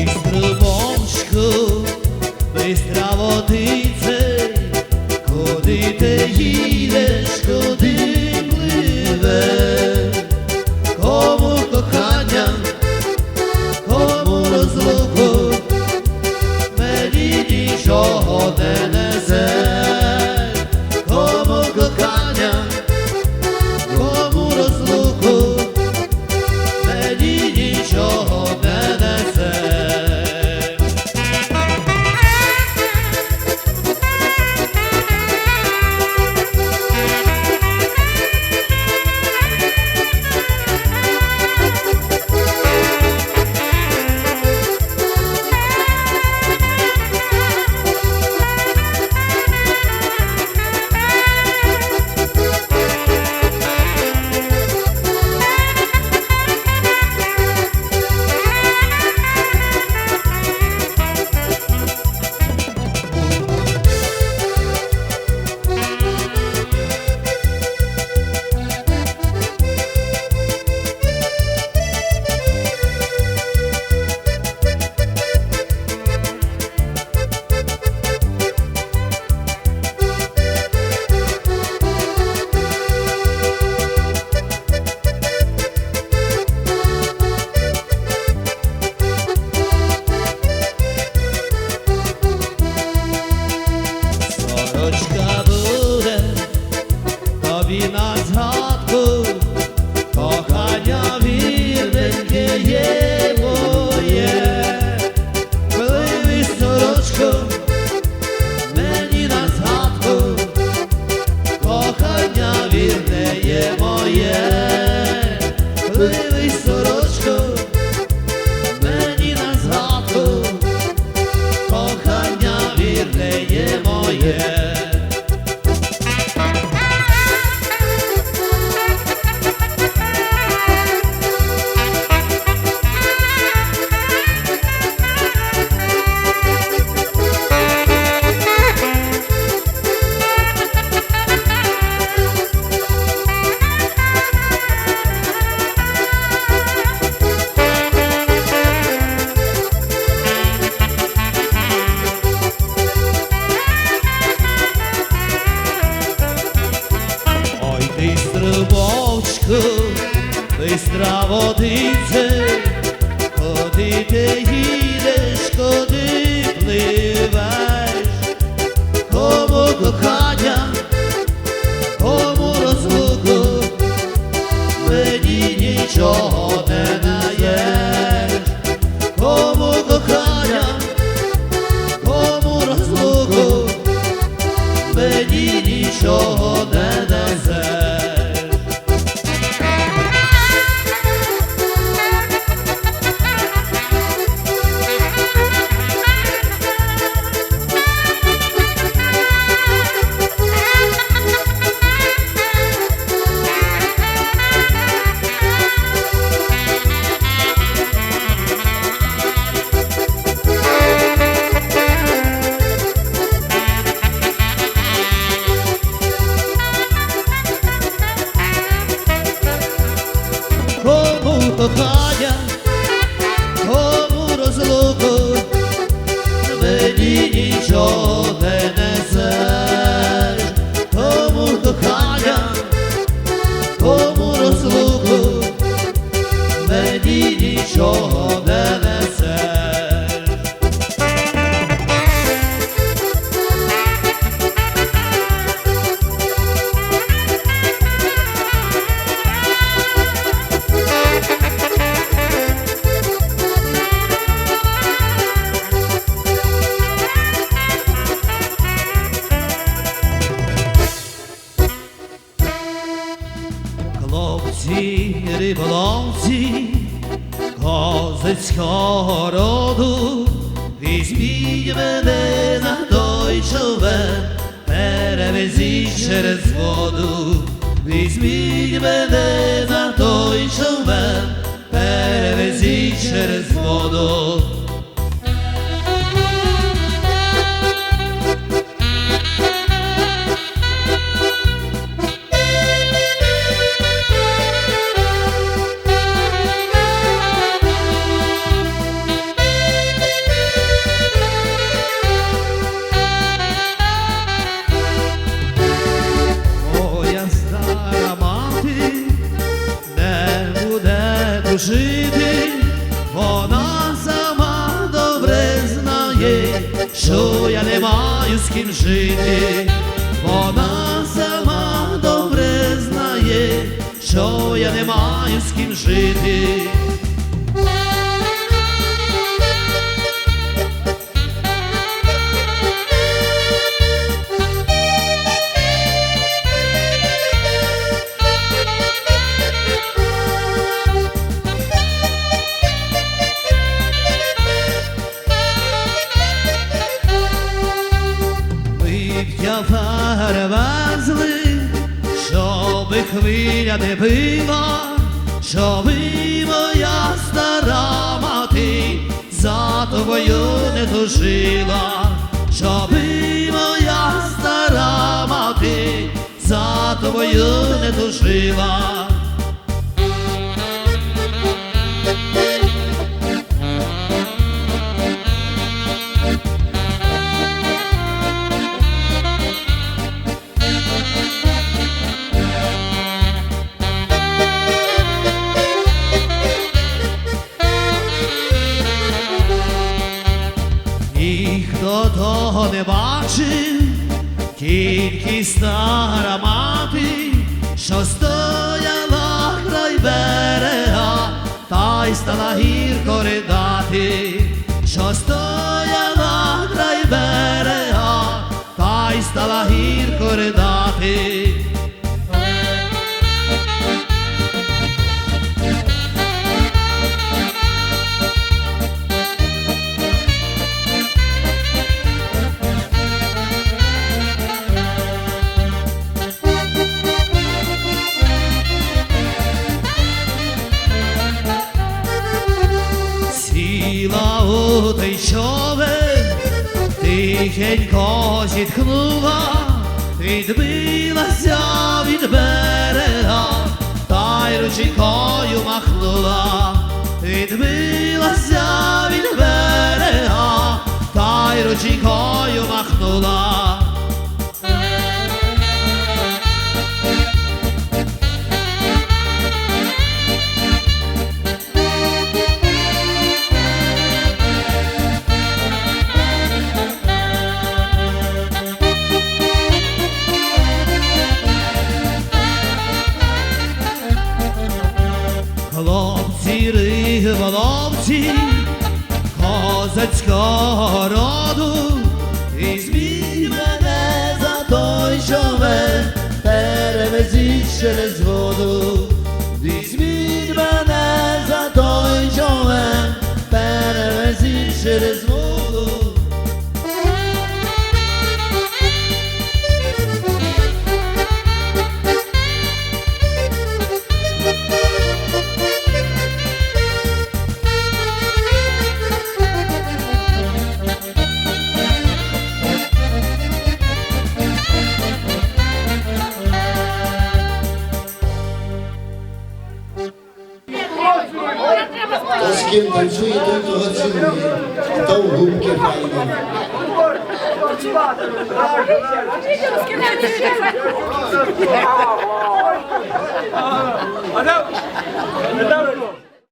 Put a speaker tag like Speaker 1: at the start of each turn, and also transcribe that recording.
Speaker 1: ти струмочку, бистра водице, куди ти їдеш, bebé y solo пливеш, кому кохання, кому розлуку, мені нічого кохання, кому розлуку, мені нічого не несеш, кому кохання, кому розлуку, мені нічого козацького роду, візьміть мене на той човен, перевезіть через воду, візьміть мене на той човен, перевезіть через воду. Ким жити, вона сама добре знає, що я не маю з ким жити. Хвиля не била, щоби моя стара мати за тобою не тужила, ви моя стара мати за тобою не тужила. Ochin Kilki stara mati Sho stoja i bereha Ta istala hir kore dati Sho stoja bereha Ta istala hir kore dati Sho stoja тихенько зітхнула, відбилася від берега, та й ручейкою махнула, відбилася від берега, та й ручейкою махнула. Риболовці, козацького роду, візьміть мене за той човен, перевезіть через воду, візьміть мене за той човен, перевезіть через воду.
Speaker 2: Ким танцює, той того цілує, та в губки файно.
Speaker 3: Neden